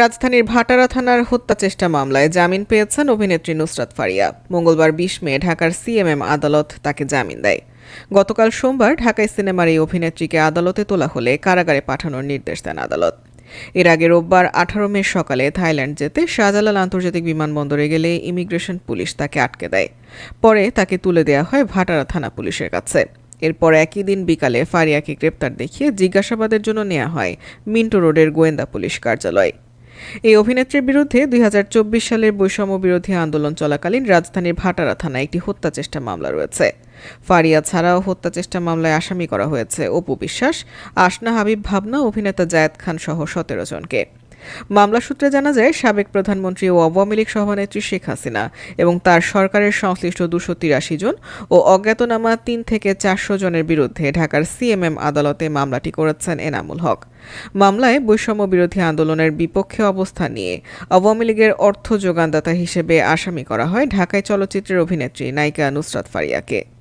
রাজধানীর ভাটারা থানার হত্যা চেষ্টা মামলায় জামিন পেয়েছেন অভিনেত্রী নুসরাত ফারিয়া। মঙ্গলবার বিশ মে ঢাকার সিএমএম আদালত তাকে জামিন দেয়। গতকাল সোমবার ঢাকায় সিনেমার এই অভিনেত্রীকে আদালতে তোলা হলে কারাগারে পাঠানোর নির্দেশ দেন আদালত। এর আগে রোববার আঠারো মে সকালে থাইল্যান্ড যেতে শাহজালাল আন্তর্জাতিক বিমানবন্দরে গেলে ইমিগ্রেশন পুলিশ তাকে আটকে দেয়। পরে তাকে তুলে দেওয়া হয় ভাটারা থানা পুলিশের কাছে। এরপর একই দিন বিকালে ফারিয়াকে গ্রেপ্তার দেখিয়ে জিজ্ঞাসাবাদের জন্য নেওয়া হয় মিন্টো রোডের গোয়েন্দা পুলিশ কার্যালয়। এই অভিনেত্রীর বিরুদ্ধে দুই হাজার চব্বিশ সালের বৈষম্য বিরোধী আন্দোলন চলাকালীন রাজধানীর ভাটারা থানায় একটি হত্যা চেষ্টা মামলা রয়েছে। ফারিয়া ছাড়াও হত্যা চেষ্টা মামলায় আসামি করা হয়েছে অপু বিশ্বাস আসনা হাবিব ভাবনা, অভিনেতা জায়েদ খান সহ সতেরো জনকে। মামলা সূত্রে জানা যায়, সাবেক প্রধানমন্ত্রী ও আওয়ামী লীগ সভানেত্রী শেখ হাসিনা এবং তার সরকারের সংশ্লিষ্ট দুশো তিরাশি জন ও অজ্ঞাতনামা তিন থেকে চারশো জনের বিরুদ্ধে ঢাকার সিএমএম আদালতে মামলাটি করেছেন এনামুল হক। মামলায় বৈষম্য বিরোধী আন্দোলনের বিপক্ষে অবস্থান নিয়ে আওয়ামী লীগের অর্থ যোগানদাতা হিসেবে আসামি করা হয় ঢাকায় চলচ্চিত্রের অভিনেত্রী নায়িকা নুসরাত ফারিয়াকে।